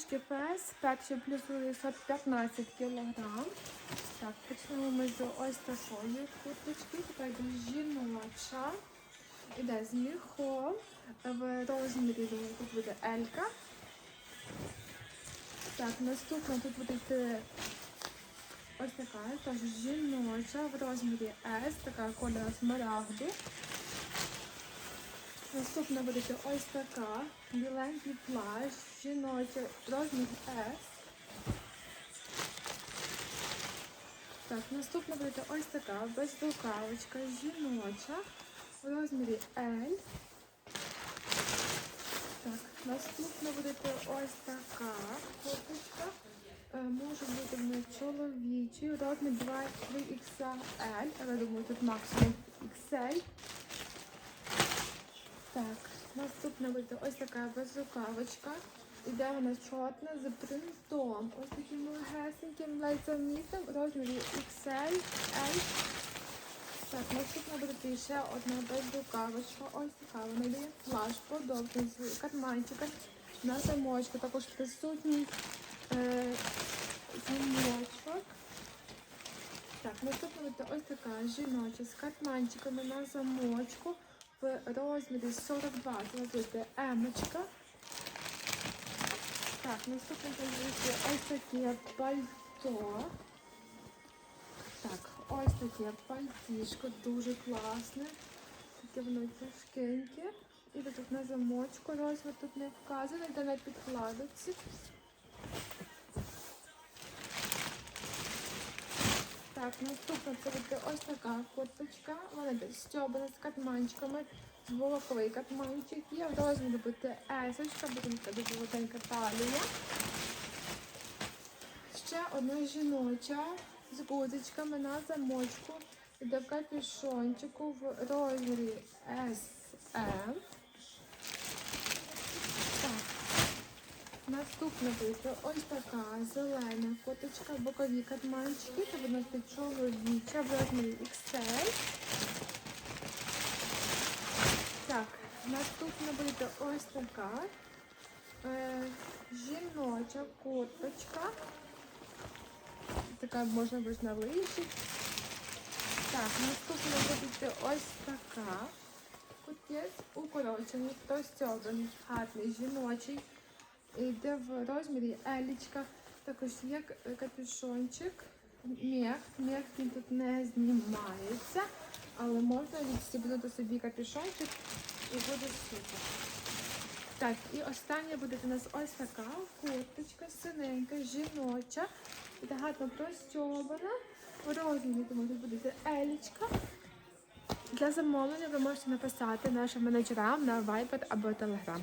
трішки пес, перший плюсує 115 кг. Так, почнемо ми з ось такої курточки, така жіноча. Іде з міхом в розмірі тут буде Елька. Так, наступна тут буде ось така, теж жіноча в розмірі S, така кольора смарагду. Наступна буде ось така біленький плащ, жіноча, розмір S. Так, наступна буде ось така безрукавочка, жіноча в розмірі L. Так, наступна буде ось така курточка. Е, Може бути в неї чоловічий, розмір 2 XL, але думаю, тут максимум XL. Так, наступна буде ось така безрукавочка. Іде вона чорна з принтом. Ось таким легесеньким лайзамітом в розмірі XL, L. Так, наступна буде ще одна безрукавочка. Ось така. Вона йде плащ подовжений з карманчиком на замочку. Також присутній е, замочок. Так, наступна буде ось така жіноча з карманчиками на замочку розмірі 42. Це буде емочка. Так, наступне буде ось таке пальто. Так, ось таке пальтішко, дуже класне. Таке воно тяжкеньке. І тут на замочку розмір тут не вказаний, де на підкладочці. Так, наступна це буде ось така курточка. Вона десь стьобана з катманчиками. З катманчик є. В розмірі буде есочка, буде така велика талія. Ще одна жіноча з гудзичками на замочку. Іде в капюшончику в розмірі SM. Так. Наступна буде ось така зелена фоточка, бокові катманчики, це буде чоловіча в розмірі XL. Так, наступна буде ось така е, жіноча курточка. Така можна буде на лижі. Так, наступна буде ось така. Кутець укорочений, простьобаний, гарний, жіночий. Йде в розмірі елічка. Також є капюшончик. Мех. Мех він тут не знімається, але можна відстібнути собі капюшончик і буде супер. Так, і остання буде у нас ось така курточка, синенька, жіноча. Гарно простьобана. В розмірі тому тут буде елічка. Для замовлення ви можете написати нашим менеджерам на Viber або Telegram.